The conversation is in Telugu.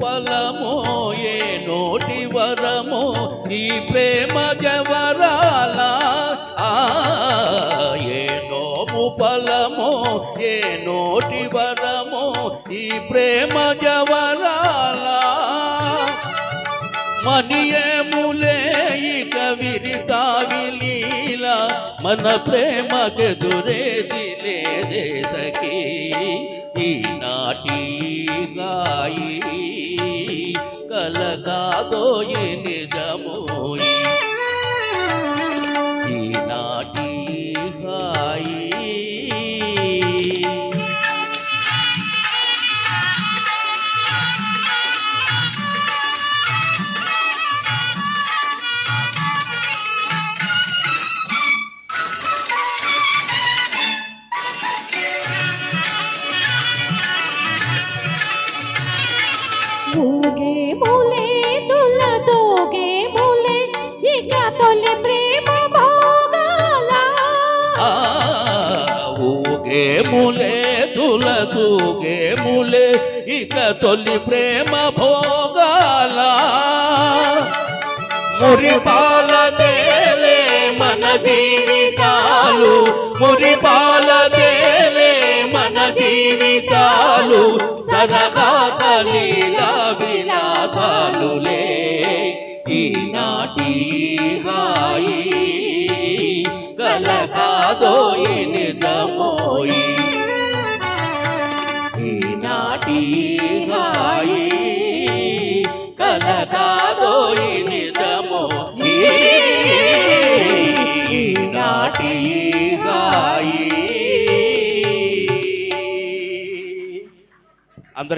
ఫలమోయే నోటి వరమో ఈ ప్రేమ జవరాల ఏ నోము ఫలమో ఏ నోటి వరమో ఈ ప్రేమ జవరాల. మనియే మన ప్రేమకెదురేది లేదే సఖీ. ఈనాటి గాయి కలగాదోయి నిజమోయి ఊగే మూలే తుల తోగే మూలే ఇక తొలి ప్రేమ భోగాల. ఆ ఊగే ములే తుల తూగే ములే ఇక తొలి ప్రేమ భోగాల. మురిపాల తేలే మన జీవితాలు మురిపాల తేలే మన జీవితాలు. కనగాథ లీలా విలాసాలులే ఈనాటి హాయి గల నిజమోయి. ఈనాటి హాయి గల నిజమోయి. ఈనాటి